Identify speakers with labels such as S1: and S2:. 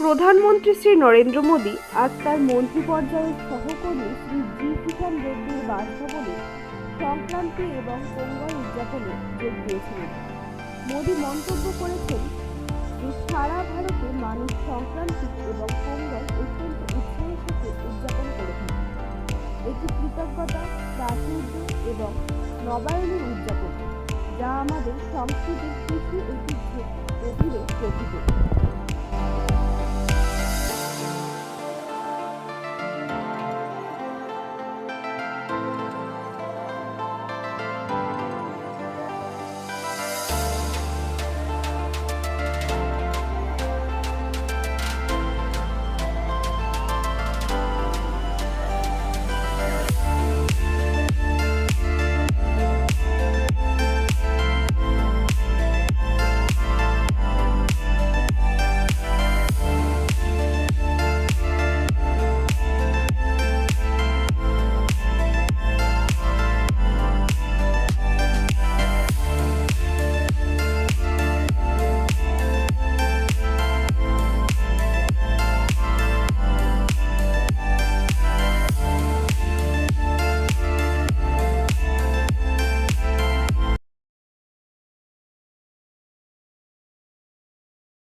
S1: প্রধানমন্ত্রী শ্রী নরেন্দ্র মোদী আজ তার মন্ত্রী পর্যায়ের সহকর্মী শ্রী জি কিষাণ রেড্ডির বাসভবনে সংক্রান্তি এবং পোঙ্গল উদযাপনে যোগ দিয়েছিলেন। মোদী মন্তব্য করেছেন যে সারা ভারতে মানুষ সংক্রান্তি এবং পোঙ্গল অত্যন্ত উৎসাহের সাথে উদযাপন করে থাকে। এটি কৃতজ্ঞতা, প্রাচুর্য এবং নবায়নের উদযাপন যা আমাদের সংস্কৃতির কৃষি ঐতিহ্যের অধীনে প্রকৃত।